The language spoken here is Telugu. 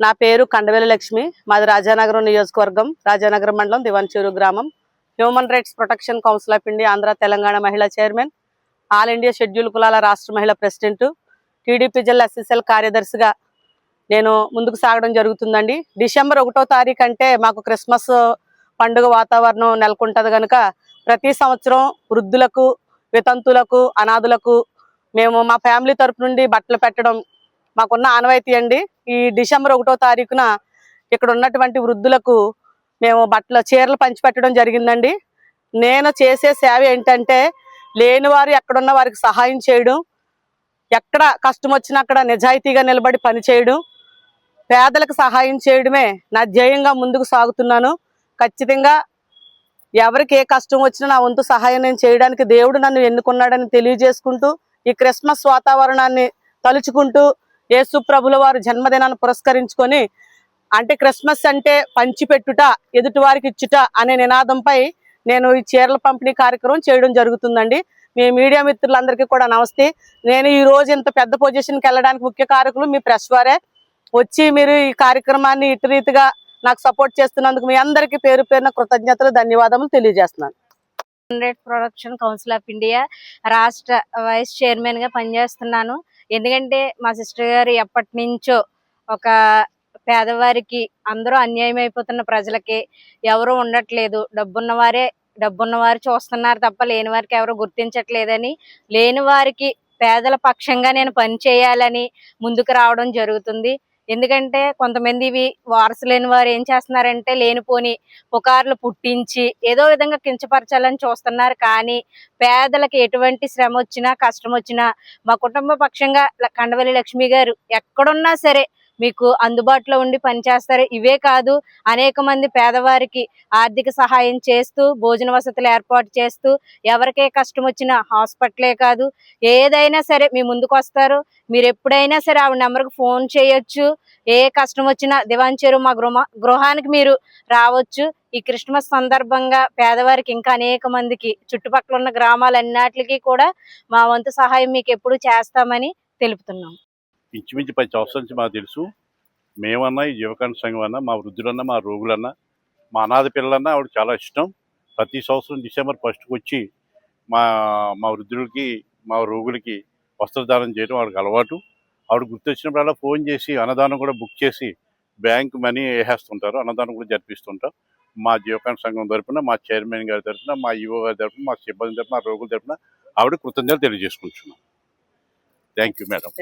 నా పేరు కండవేల లక్ష్మి. మాది రాజానగరం నియోజకవర్గం రాజానగరం మండలం దివాన్చూరు గ్రామం. Human rights protection council of India Andhra Telangana మహిళా చైర్మన్ ఆల్ ఇండియా షెడ్యూల్ కులాల రాష్ట్ర మహిళా ప్రెసిడెంట్ టీడీపీ జిల్లా ఎస్ఎస్ఎల్ కార్యదర్శిగా నేను ముందుకు సాగడం జరుగుతుందండి. డిసెంబర్ ఒకటో తారీఖు అంటే మాకు క్రిస్మస్ పండుగ వాతావరణం నెలకొంటుంది కనుక ప్రతి సంవత్సరం వృద్ధులకు వితంతులకు అనాథులకు మేము మా ఫ్యామిలీ తరపు నుండి బట్టలు పెట్టడం మాకున్న ఆనవాయితీ అండి. ఈ డిసెంబర్ ఒకటో తారీఖున ఇక్కడ ఉన్నటువంటి వృద్ధులకు మేము బట్టలు చీరలు పంచిపెట్టడం జరిగిందండి. నేను చేసే సేవ ఏంటంటే లేని వారు ఎక్కడున్న వారికి సహాయం చేయడం ఎక్కడ కష్టం వచ్చినా అక్కడ నిజాయితీగా నిలబడి పని చేయడం పేదలకు సహాయం చేయడమే నా ధ్యేయంగా ముందుకు సాగుతున్నాను. ఖచ్చితంగా ఎవరికి ఏ కష్టం వచ్చినా నా వంతు సహాయం నేను చేయడానికి దేవుడు నన్ను ఎన్నుకున్నాడని తెలియజేసుకుంటూ ఈ క్రిస్మస్ వాతావరణాన్ని తలుచుకుంటూ యేసు ప్రభుల వారు జన్మదినాన్ని పురస్కరించుకొని అంటే క్రిస్మస్ అంటే పంచిపెట్టుట ఎదుటి వారికి ఇచ్చుట అనే నినాదంపై నేను ఈ చీరల పంపిణీ కార్యక్రమం చేయడం జరుగుతుందండి. మీ మీడియా మిత్రులందరికీ కూడా నమస్తే. నేను ఈ రోజు ఇంత పెద్ద పొజిషన్కి వెళ్ళడానికి ముఖ్య కారకులు మీ ప్రెస్ వారే. వచ్చి మీరు ఈ కార్యక్రమాన్ని ఇటు రీతిగా నాకు సపోర్ట్ చేస్తున్నందుకు మీ అందరికీ పేరు పేరున కృతజ్ఞతలు ధన్యవాదములు తెలియజేస్తున్నాను. ప్రొడక్షన్ కౌన్సిల్ ఆఫ్ ఇండియా రాష్ట్ర వైస్ చైర్మన్గా పనిచేస్తున్నాను. ఎందుకంటే మా సిస్టర్ గారు ఎప్పటి నుంచో ఒక పేదవారికి అందరూ అన్యాయం అయిపోతున్న ప్రజలకి ఎవరు ఉండట్లేదు. డబ్బున్న వారే డబ్బున్న వారు చూస్తున్నారు తప్ప లేని వారికి ఎవరు గుర్తించట్లేదని లేని వారికి పేదల పక్షంగా నేను పని చేయాలని ముందుకు రావడం జరుగుతుంది. ఎందుకంటే కొంతమంది ఇవి వారసు లేని వారు ఏం చేస్తున్నారంటే లేనిపోని పుకార్లు పుట్టించి ఏదో విధంగా కించపరచాలని చూస్తున్నారు. కానీ పేదలకు ఎటువంటి శ్రమ వచ్చినా కష్టం వచ్చినా మా కుటుంబ పక్షంగా కండవల్లి లక్ష్మి గారు ఎక్కడున్నా సరే మీకు అందుబాటులో ఉండి పనిచేస్తారు. ఇవే కాదు అనేక మంది పేదవారికి ఆర్థిక సహాయం చేస్తూ భోజన వసతులు ఏర్పాటు చేస్తూ ఎవరికే కష్టం వచ్చినా హాస్పిటలే కాదు ఏదైనా సరే మీ ముందుకు వస్తారు. మీరు ఎప్పుడైనా సరే ఆవిడ నెంబర్కి ఫోన్ చేయొచ్చు. ఏ కష్టం వచ్చినా దివాంచేరు మా గృహ గృహానికి మీరు రావచ్చు. ఈ క్రిస్మస్ సందర్భంగా పేదవారికి ఇంకా అనేక మందికి చుట్టుపక్కల ఉన్న గ్రామాలన్నిటికీ కూడా మా వంతు సహాయం మీకు ఎప్పుడు చేస్తామని తెలుపుతున్నాం. ఇంచుమించు పది సంవత్సరాల నుంచి మాకు తెలుసు. మేమన్నా ఈ జీవకాండ సంఘం అన్నా మా వృద్ధులన్నా మా రోగులన్నా మా అనాథ పిల్లలన్నా ఆవిడ చాలా ఇష్టం. ప్రతి సంవత్సరం డిసెంబర్ ఫస్ట్కి వచ్చి మా మా వృద్ధులకి మా రోగులకి వస్త్రదానం చేయడం ఆవిడకి అలవాటు. ఆవిడ గుర్తొచ్చినప్పుడల్లా ఫోన్ చేసి అన్నదానం కూడా బుక్ చేసి బ్యాంక్ మనీ వేసేస్తుంటారు. అన్నదానం కూడా జరిపిస్తుంటాం మా జీవకాండ సంఘం తరపున మా చైర్మన్ గారి తరపున మా ఈవో గారి తరపున మా సిబ్బంది తరపున మా రోగుల తరపున ఆవిడ కృతజ్ఞతలు తెలియజేసుకుంటున్నాం. Thank you madam.